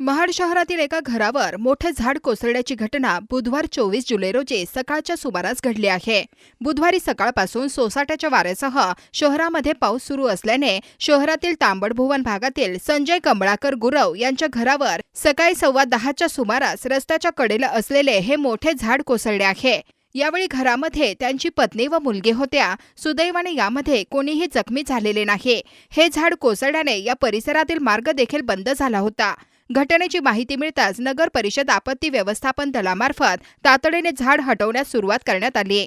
महाड शहरातील एका घरावर मोठे झाड कोसळण्याची घटना बुधवार चोवीस जुलै रोजी सकाळच्या सुमारास घडली आहे. बुधवारी सकाळपासून सोसाट्याच्या वाऱ्यासह शहरामध्ये पाऊस सुरू असल्याने शहरातील तांबडभुवन भागातील संजय कमळाकर गुरव यांच्या घरावर सकाळी सव्वा दहाच्या सुमारास रस्त्याच्या कडेला असलेले हे मोठे झाड कोसळले आहे. यावेळी घरामध्ये त्यांची पत्नी व मुलगी होत्या. सुदैवाने यामध्ये कोणीही जखमी झालेले नाही. हे झाड कोसळल्याने या परिसरातील मार्ग देखील बंद झाला होता. घटनेची माहिती मिळताच नगर परिषद आपत्ती व्यवस्थापन दलामार्फत तातडीने झाड हटवण्यास सुरुवात करण्यात आली.